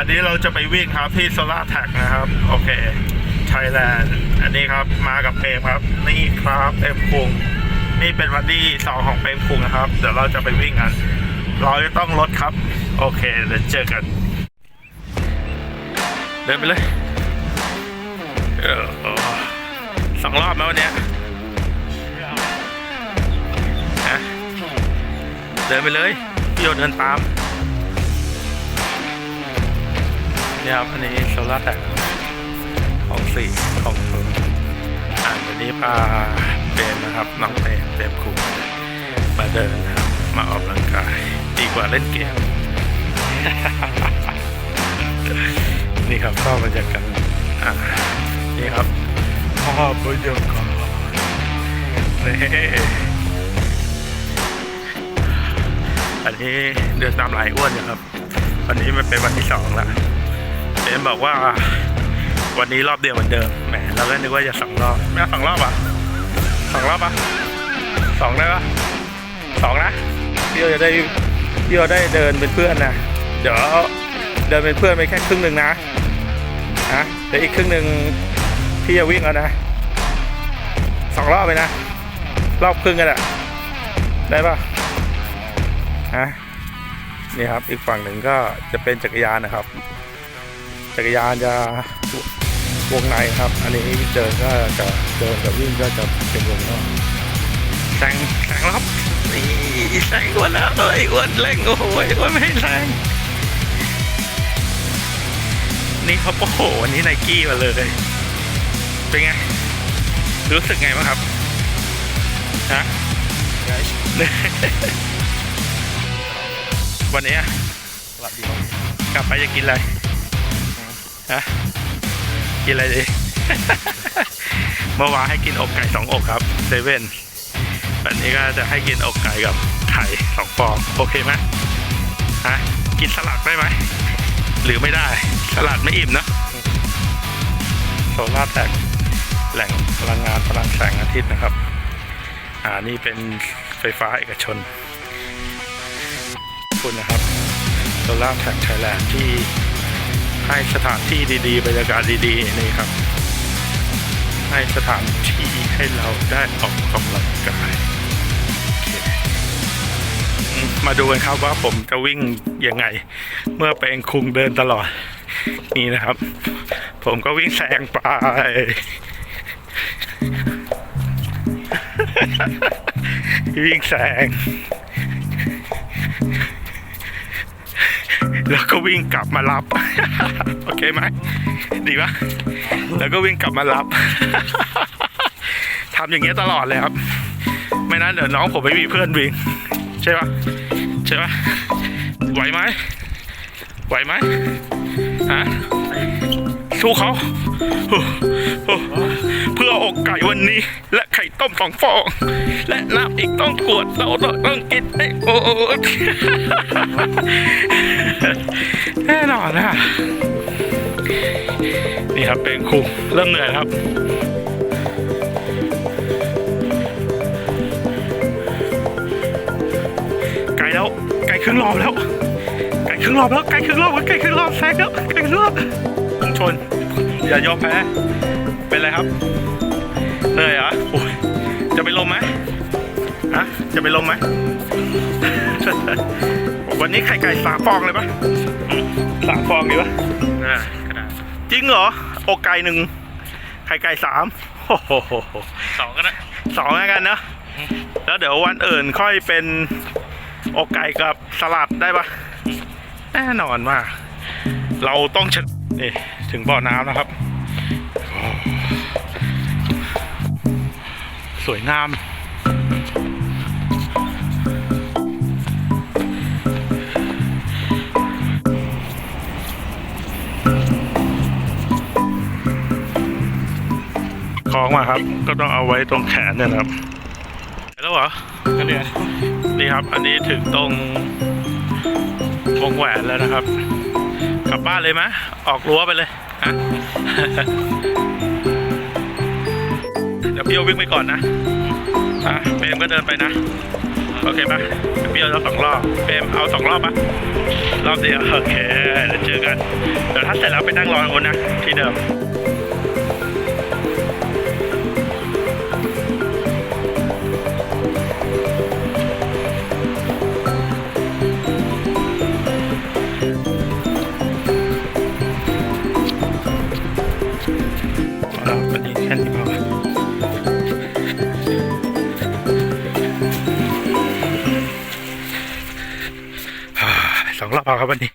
อันนี้เราจะไปวิ่งครับที่โซล่าแท็กนะครับ โอเคไทยแลนด์อันนี้ครับมากับเปมครับ นี่ครับเปมคุงนี่เป็นวันที่สองของเปมคุงนะครับ เดี๋ยวเราจะไปวิ่งกัน เราจะต้องลดครับ โอเคเดี๋ยวเจอกัน เดินไปเลยเออสองรอบไหมวันนี้เดินไปเลยพี่โยเดินตาม นี่ครับอันนี้โซล่าแท็กของสี่ของผมอ่านวันนี้พาเปรมนะครับน้องเปรมเปรมครูมาเดินนะครับมาออกกำลังกายดีกว่าเล่นเกมนี่ครับก็บรรยากาศอ่านี่ครับพ่อบรรยากาศนี่อันนี้เดินตามหลายอ้วนอยู่ครับ วันนี้มันเป็นวันที่สองแล้ว เอ็มบอกว่า วันนี้รอบเดียวเหมือนเดิมแหมเราก็นึกว่าจะสองรอบไม่สองรอบอะสองรอบอะสองได้ปะสองนะพี่โอจะได้พี่โอได้เดินเป็นเพื่อนนะเดี๋ยวเดินเป็นเพื่อนไปแค่ครึ่งหนึ่งนะฮะเดี๋ยวอีกครึ่งหนึ่งพี่จะวิ่งแล้วนะสองรอบไปนะ รอบครึ่งกันอะได้ปะฮะนี่ครับอีกฝั่งหนึ่งก็จะเป็นจักรยานนะครับ จักรยานจะวงในครับ อันนี้เดินก็จะเดินกับวิ่งก็จะเป็นวงนอกแซงแซงแล้วครับนี่แซงอ้วนแล้วเอ้ยอ้วนแรงโอ้โหอ้วนไม่แรงนี่ครับโอ้โหวันนี้ไนกี้มาเลยเป็นไง รู้สึกไงบ้างครับฮะวันนี้สวัสดีครับกลับไปจะกินอะไร ฮะกินอะไรดีเมื่อวานให้กินอกไก่สองอกครับเซเว่นวันนี้ก็จะให้กินอกไก่กับไข่สองฟองโอเคไหมฮะกินสลัดได้ไหมหรือไม่ได้สลัดไม่อิ่มเนะโซล่าแตกแหล่งพลังงานพลังแสงอาทิตย์นะครับ อ่านี่เป็นไฟฟ้าเอกชน คุณนะครับโซล่าแท็กไทยแลนด์ที่ ให้สถานที่ดีๆ บรรยากาศดีๆนี่ครับ ให้สถานที่ให้เราได้ออกกำลังกายมมาดูกันครับว่าผมจะวิ่งยังไง เมื่อเป็นคุงเดินตลอด นี่นะครับ ผมก็วิ่งแซงไปวิ่งแซง แล้วก็วิ่งกลับมารับ โอเคไหมดีปะแล้วก็วิ่งกลับมารับทำอย่างเงี้ยตลอดเลยครับ ไม่นั้นเดี๋ยวน้องผมไม่มีเพื่อนวิ่งใช่ปะใช่ปะไหวไหมไหวไหมฮะสู้เขาเพื่ออกไก่วันนี้ และไข่ต้มสองฟอง และน้ำอีกต้องขวดเราต้องกินให้โอ้ แน่นอนนะนี่ครับเป็นครูเริ่มเหนื่อยครับไกลแล้วไกลครึ่งรอบแล้วไกลครึ่งรอบแล้วไกลครึ่งรอบไกลครึ่งรอบแซงแล้วไกลครึ่งรอบผมชน อย่ายอมแพ้เป็นไรครับเหนื่อยเหรอโอ้ยจะไปลมไหมฮะจะไปลมไหม วันนี้ไข่ไก่สามฟองเลยปะอืมสามฟองดีปะอ่าก็ได้จริงเหรออกไก่หนึ่งไข่ไก่สามโอ้โหสองก็ได้สองแล้วกันเนอะแล้วเดี๋ยววันอื่นค่อยเป็นอกไก่กับสลัดได้ปะแน่นอนมาก เราต้องชนะนี่ถึงบ่อน้ำนะครับโอ้สวยงาม องมาครับ ก็ต้องเอาไว้ตรงแขนเนี่ยนะครับไปแล้วเหรอก็เหนื่อยนี่ครับ อันนี้ถึงตรงวงแหวนแล้วนะครับ กลับบ้านเลยไหมออกรั้วไปเลยฮะเดี๋ยวพี่โอวิ่งไปก่อนนะอะเปรมก็เดินไปนะ โอเคปะพี่โอเอาสองรอบเปรมเอาสองรอบปะรอบเดียวโอเคเดี๋ยวเจออกันเดี๋ยวถ้าเสร็จแล้วไปนั่งรอกันนะที่เดิม เอาละวันนี้แค่นี้พออ่าสองรอบพอครับวันนี้